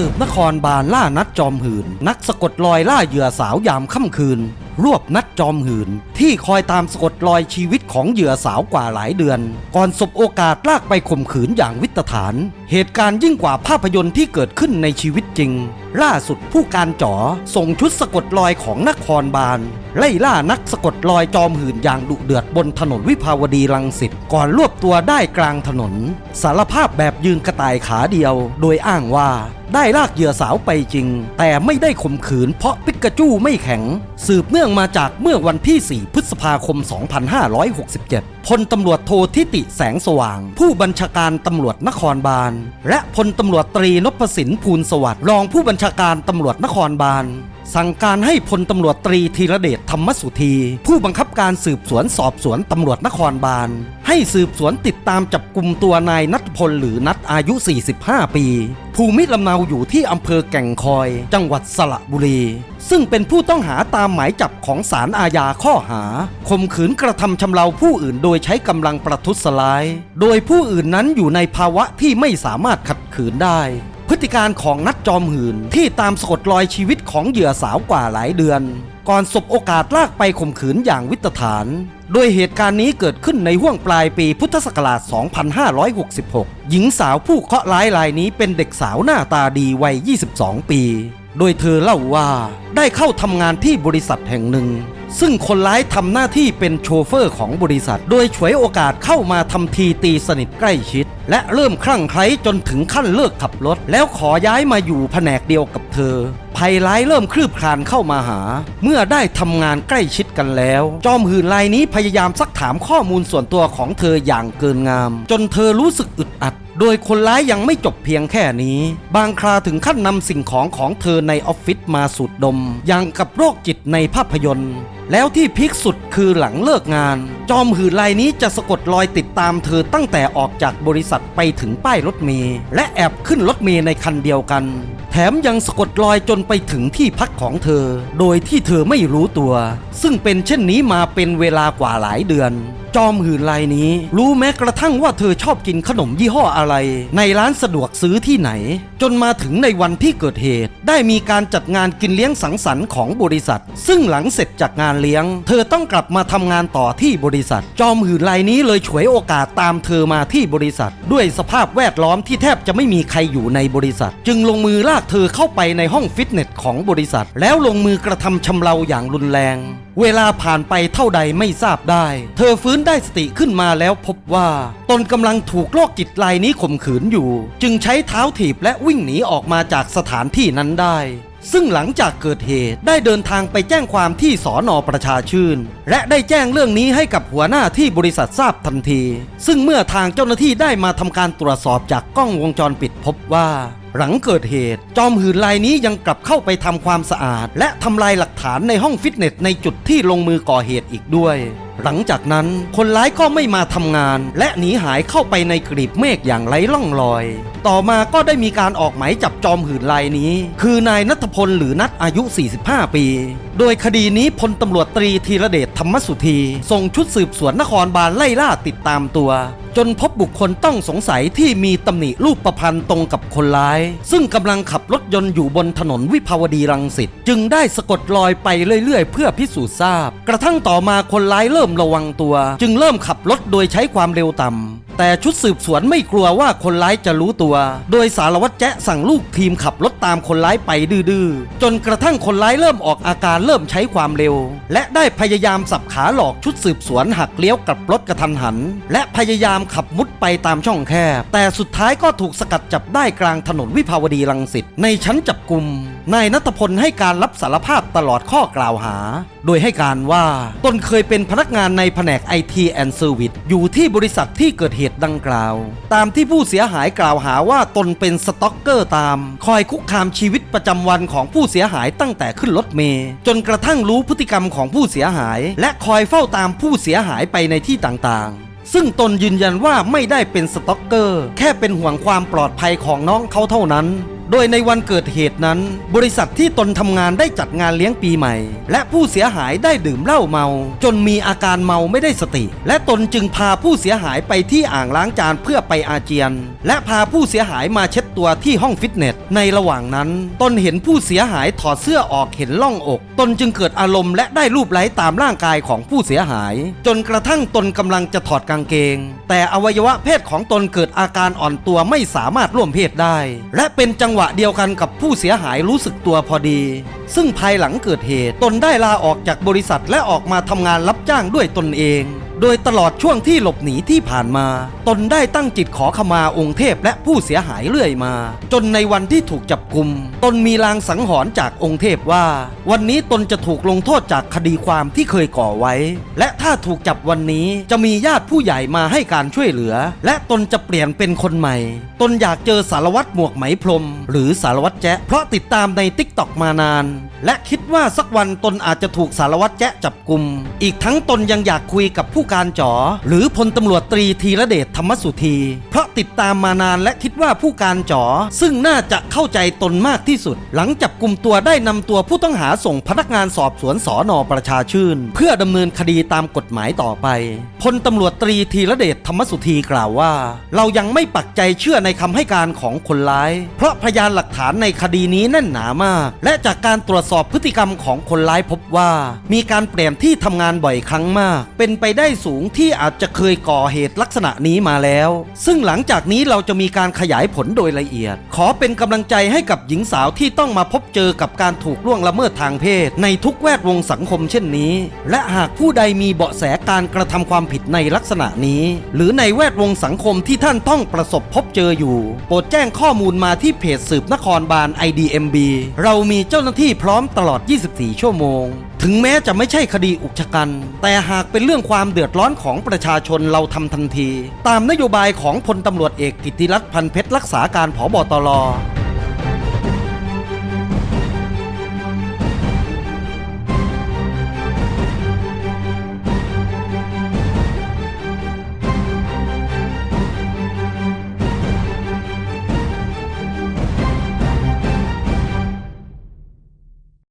สืบนครบาลล่านัดจอมหืน นักสะกดรอยล่าเหยื่อสาวยามค่ำคืน รวบนัดจอมหืน ที่คอยตามสะกดรอยชีวิตของเหยื่อสาวกว่าหลายเดือน ก่อนสบโอกาสลากไปข่มขืนอย่างวิตฐาน เหตุการณ์ยิ่งกว่าภาพยนตร์ที่เกิดขึ้นในชีวิตจริง ล่าสุดผู้การจ๋อส่งชุดสะกดรอยของนครบาล ไล่ล่านักสะกดรอยจอมหื่นอย่างดุเดือดบนถนนวิภาวดีรังสิตก่อนรวบตัวได้กลางถนน สารภาพแบบยืนกระต่ายขาเดียว โดยอ้างว่าได้ลากเหยื่อสาวไปจริง แต่ไม่ได้ข่มขืนเพราะปิกาจูไม่แข็ง สืบเนื่องมาจากเมื่อวันที่ 4 พฤษภาคม 2567 พลตำรวจโททิติแสงสว่าง ผู้บัญชาการตำรวจนครบาล และพลตำรวจตรีนพสินภูลสวัสดิ์รองผู้บัญชาการตำรวจนครบาล สั่งการให้พลตำรวจตรีธีรเดชธรรมสุธี ผู้บังคับการสืบสวนสอบสวนตำรวจนครบาล ให้สืบสวนติดตามจับกลุ่มตัวนายนัทพลหรือนัทอายุ 45 ปี ภูมิลำเนาอยู่ที่อำเภอแก่งคอย จังหวัดสระบุรี ซึ่งเป็นผู้ต้องหาตามหมายจับของศาลอาญาข้อหาข่มขืนกระทำชำเราผู้อื่นโดยใช้กำลังประทุษร้าย โดยผู้อื่นนั้นอยู่ในภาวะที่ไม่สามารถขัดขืนได้ พฤติการของนัดจอมหืน ที่ตามสะกดรอยชีวิตของเหยื่อสาวกว่าหลายเดือน ก่อนสบโอกาสลากไปข่มขืนอย่างวิตฐาน โดยเหตุการณ์นี้เกิดขึ้นในห่วงปลายปีพุทธศักราช 2566 หญิงสาวผู้เคราะห์ร้ายรายนี้เป็นเด็กสาวหน้าตาดีวัย 22 ปี โดยเธอเล่าว่าได้เข้าทำงานที่บริษัทแห่งหนึ่ง ซึ่งคนร้ายทำหน้าที่เป็นโชเฟอร์ของบริษัท โดยฉวยโอกาสเข้ามาทำทีตีสนิทใกล้ชิด และเริ่มคลั่งไคล้จนถึงขั้นเลิกขับรถ แล้วขอย้ายมาอยู่แผนกเดียวกับเธอ ภัยร้ายเริ่มคลืบคลานเข้ามาหา เมื่อได้ทำงานใกล้ชิดกันแล้ว จอมหื่นรายนี้พยายามซักถามข้อมูลส่วนตัวของเธออย่างเกินงาม จนเธอรู้สึกอึดอัดโดยคนร้ายยังไม่จบเพียงแค่นี้ บางคราถึงขั้นนำสิ่งของของเธอในออฟฟิศมาสูดดม อย่างกับโรคจิตในภาพยนตร์ แล้วที่พิกสุดคือหลังเลิกงาน จอมหื่นรายนี้จะสะกดรอยติดตามเธอตั้งแต่ออกจากบริษัทไปถึงป้ายรถเมล์และแอบขึ้นรถเมล์ในคันเดียวกัน แถมยังสะกดรอยจนไปถึงที่พักของเธอ โดยที่เธอไม่รู้ตัว ซึ่งเป็นเช่นนี้มาเป็นเวลากว่าหลายเดือน จอมหื่นรายนี้ รู้แม้กระทั่งว่าเธอชอบกินขนมยี่ห้ออะไร ในร้านสะดวกซื้อที่ไหน จนมาถึงในวันที่เกิดเหตุ ได้มีการจัดงานกินเลี้ยงสังสรรค์ของบริษัท ซึ่งหลังเสร็จจากงานเลี้ยง เธอต้องกลับมาทำงานต่อที่บริษัท จอมหื่นรายนี้เลยฉวยโอกาสตามเธอมาที่บริษัท ด้วยสภาพแวดล้อมที่แทบจะไม่มีใครอยู่ในบริษัท จึงลงมือลากเธอเข้าไปในห้องฟิตเนสของบริษัท แล้วลงมือกระทำชำเราอย่างรุนแรง เวลาผ่านไปเท่าใดไม่ทราบได้ เธอฟื้นได้สติขึ้นมาแล้วพบว่า ตนกำลังถูกโรคจิตรายนี้ข่มขืนอยู่ จึงใช้เท้าถีบและวิ่งหนีออกมาจากสถานที่นั้นได้ซึ่งหลังจากเกิดเหตุได้เดินทางไปแจ้งความที่สอนอประชาชื่น และได้แจ้งเรื่องนี้ให้กับหัวหน้าที่บริษัททราบทันที ซึ่งเมื่อทางเจ้าหน้าที่ได้มาทำการตรวจสอบจากกล้องวงจรปิดพบว่า หลังเกิดเหตุ จอมหืนรายนี้ยังกลับเข้าไปทำความสะอาด และทำลายหลักฐานในห้องฟิตเนสในจุดที่ลงมือก่อเหตุอีกด้วย หลังจากนั้นคนร้ายก็ไม่มาทำงาน และหนีหายเข้าไปในกรีบเมฆอย่างไร้ล่องรอย ต่อมาก็ได้มีการออกหมายจับจอมหืนรายนี้ คือนายนัทพลหรือนัทอายุ 45 ปี โดยคดีนี้พลตำรวจตรีธีรเดชธรรมสุธีส่งชุดสืบสวนนครบาลไล่ล่าติดตามตัว จนพบบุคคลต้องสงสัยที่มีตำหนิรูปประพันธ์ตรงกับคนร้าย ซึ่งกำลังขับรถยนต์อยู่บนถนนวิภาวดีรังสิตจึงได้สะกดรอยไปเรื่อยๆ เพื่อพิสูจน์ทราบ กระทั่งต่อมาคนร้ายเริ่มระวังตัว จึงเริ่มขับรถโดยใช้ความเร็วต่ำ แต่ชุดสืบสวนไม่กลัวว่าคนร้ายจะรู้ตัว โดยสารวัตรแจ๊สั่งลูกทีมขับรถตามคนร้ายไปดื้อๆ จนกระทั่งคนร้ายเริ่มออกอาการเริ่มใช้ความเร็ว และได้พยายามสับขาหลอกชุดสืบสวนหักเลี้ยวกลับรถกระทันหัน และพยายามขับมุดไปตามช่องแคบ แต่สุดท้ายก็ถูกสกัดจับได้กลางถนนวิภาวดีรังสิตในชั้นจับกลุ่มนายนัทพลให้การรับสารภาพตลอดข้อกล่าวหา โดยให้การว่าตนเคยเป็นพนักงานในแผนก IT and Service อยู่ที่บริษัทที่เกิดเหตุดังกล่าว ตามที่ผู้เสียหายกล่าวหาว่าตนเป็นสต็อกเกอร์ตาม คอยคุกคามชีวิตประจำวันของผู้เสียหายตั้งแต่ขึ้นรถเมล์จนกระทั่งรู้พฤติกรรมของผู้เสียหาย และคอยเฝ้าตามผู้เสียหายไปในที่ต่างๆซึ่งตนยืนยันว่าไม่ได้เป็นสต็อกเกอร์ แค่เป็นห่วงความปลอดภัยของน้องเขาเท่านั้น โดยในวันเกิดเหตุนั้น บริษัทที่ตนทำงานได้จัดงานเลี้ยงปีใหม่ และผู้เสียหายได้ดื่มเหล้าเมา จนมีอาการเมาไม่ได้สติ และตนจึงพาผู้เสียหายไปที่อ่างล้างจานเพื่อไปอาเจียน และพาผู้เสียหายมาเช็ดตัวที่ห้องฟิตเนส ในระหว่างนั้น ตนเห็นผู้เสียหายถอดเสื้อออกเห็นล่องอก ตนจึงเกิดอารมณ์และได้รูปไล้ตามร่างกายของผู้เสียหาย จนกระทั่งตนกำลังจะถอดกางเกง แต่อวัยวะเพศของตนเกิดอาการอ่อนตัวไม่สามารถร่วมเพศได้ และเป็นจังหวะเดียวกันกับผู้เสียหายรู้สึกตัวพอดี ซึ่งภายหลังเกิดเหตุตนได้ลาออกจากบริษัทและออกมาทำงานรับจ้างด้วยตนเอง โดยตลอดช่วงที่หลบหนีที่ผ่านมา ตนได้ตั้งจิตขอขมาองค์เทพและผู้เสียหายเรื่อยมา จนในวันที่ถูกจับกุมตนมีลางสังหรณ์จากองค์เทพว่า วันนี้ตนจะถูกลงโทษจากคดีความที่เคยก่อไว้ และถ้าถูกจับวันนี้จะมีญาติผู้ใหญ่มาให้การช่วยเหลือ และตนจะเปลี่ยนเป็นคนใหม่ ตนอยากเจอสารวัตรหมวกไหมพรม หรือสารวัตรแจ๊ะเพราะติดตามในติ๊กต็อกมานาน และคิดว่าสักวันตนอาจจะถูกสารวัตรแจ๊ะจับกลุ่มอีกทั้งตนยังอยากคุยกับผู้การจ๋อหรือพลตำรวจตรีธีระเดชธรรมสุธี เพราะติดตามมานานและคิดว่าผู้การจ๋อซึ่งน่าจะเข้าใจตนมากที่สุด หลังจับกลุ่มตัวได้นำตัวผู้ต้องหาส่งพนักงานสอบสวนสอนอประชาชื่น เพื่อดำเนินคดีตามกฎหมายต่อไปพลตำรวจตรีธีระเดชธรรมสุธีกล่าวว่า เรายังไม่ปักใจเชื่อในคำให้การของคนร้าย เพราะพยานหลักฐานในคดีนี้แน่นหนามาก และจากการตรวจสอบพฤติกรรมของคนร้ายพบว่า มีการเปลี่ยนที่ทำงานบ่อยครั้งมาก เป็นไปได้สูงที่อาจจะเคยก่อเหตุลักษณะนี้มาแล้ว ซึ่งหลังจากนี้เราจะมีการขยายผลโดยละเอียด ขอเป็นกำลังใจให้กับหญิงสาวที่ต้องมาพบเจอกับการถูกล่วงละเมิดทางเพศ ในทุกแวดวงสังคมเช่นนี้ และหากผู้ใดมีเบาะแสการกระทำความผิดในลักษณะนี้ หรือในแวดวงสังคมที่ท่านต้องประสบพบเจออยู่ โปรดแจ้งข้อมูลมาที่เพจสืบนครบาล IDMB เรามีเจ้าหน้าที่พร้อมตลอด 24 ชั่วโมง ถึงแม้จะไม่ใช่คดีอุกชะกัน แต่หากเป็นเรื่องความเดือดร้อนของประชาชนเราทำทันที ตามนโยบายของพลตำรวจเอกกิติรัตน์พันเพชรรักษาการผบตร